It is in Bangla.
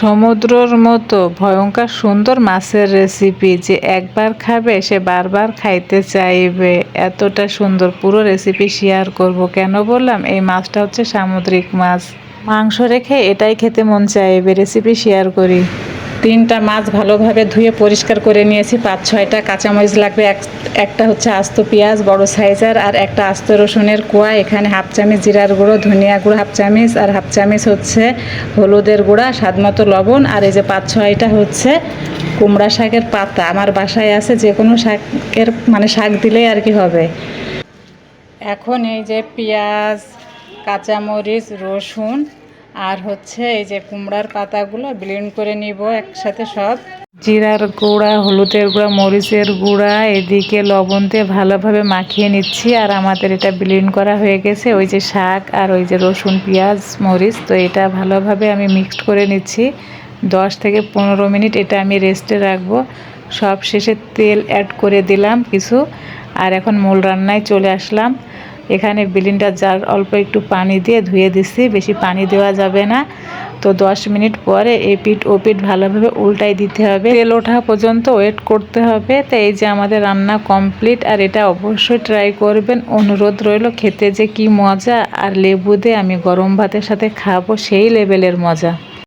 সমুদ্রর মতো ভয়ঙ্কর সুন্দর মাছের রেসিপি যে একবার খাবে, সে বারবার খাইতে চাইবে। এতটা সুন্দর পুরো রেসিপি শেয়ার করব। কেন বললাম? এই মাছটা হচ্ছে সামুদ্রিক মাছ। মাংস রেখে এটাই খেতে মন চাইবে। রেসিপি শেয়ার করি। তিনটা মাছ ভালোভাবে ধুয়ে পরিষ্কার করে নিয়েছি। পাঁচ, ছয়টা কাঁচামরিচ লাগবে, এক, একটা হচ্ছে আস্ত পেঁয়াজ, বড় সাইজের, আর একটা আস্ত রসুনের কোয়া। এখানে হাফ চামচ জিরার গুঁড়ো, ধনিয়া গুঁড়ো হাফ চামচ, আর হাফ চামচ হচ্ছে হলুদের গুঁড়া, স্বাদ মতো লবণ। আর এই যে পাঁচ, ছয়টা হচ্ছে কুমড়া শাকের পাতা। আমার বাসায় আছে যে কোনো শাকের মানে শাক দিলেই আর কি হবে। এখন এই যে পেঁয়াজ, কাঁচামরিচ, রসুন আর হচ্ছে এই যে কুমড়ার পাতাগুলো ব্লেন্ড করে নিব একসাথে সব। জিরার গুঁড়া, হলুদের গুঁড়া, মরিচের গুঁড়া, এদিকে লবণ দিয়ে ভালোভাবে মাখিয়ে নিচ্ছি। আর আমাদের এটা ব্লেন্ড করা হয়ে গেছে ওই যে শাক আর ওই যে রসুন, পেঁয়াজ, মরিচ। তো এটা ভালোভাবে আমি মিক্সড করে নিচ্ছি। দশ থেকে পনেরো মিনিট এটা আমি রেস্টে রাখব। সব শেষে তেল অ্যাড করে দিলাম কিছু। আর এখন মূল রান্নায় চলে আসলাম। এখানে বিলিনটা জার অল্প একটু পানি দিয়ে ধুয়ে দিচ্ছি বেশি পানি দেওয়া যাবে না। তো দশ মিনিট পরে এই পিঠ, ও পিঠ ভালোভাবে উল্টাই দিতে হবে। তেল ওঠা পর্যন্ত ওয়েট করতে হবে। তো এই যে আমাদের রান্না কমপ্লিট, আর এটা অবশ্যই ট্রাই করবেন। অনুরোধ রইল খেতে যে কি মজা, আর লেবু দিয়ে আমি গরম ভাতের সাথে খাব সেই লেভেলের মজা।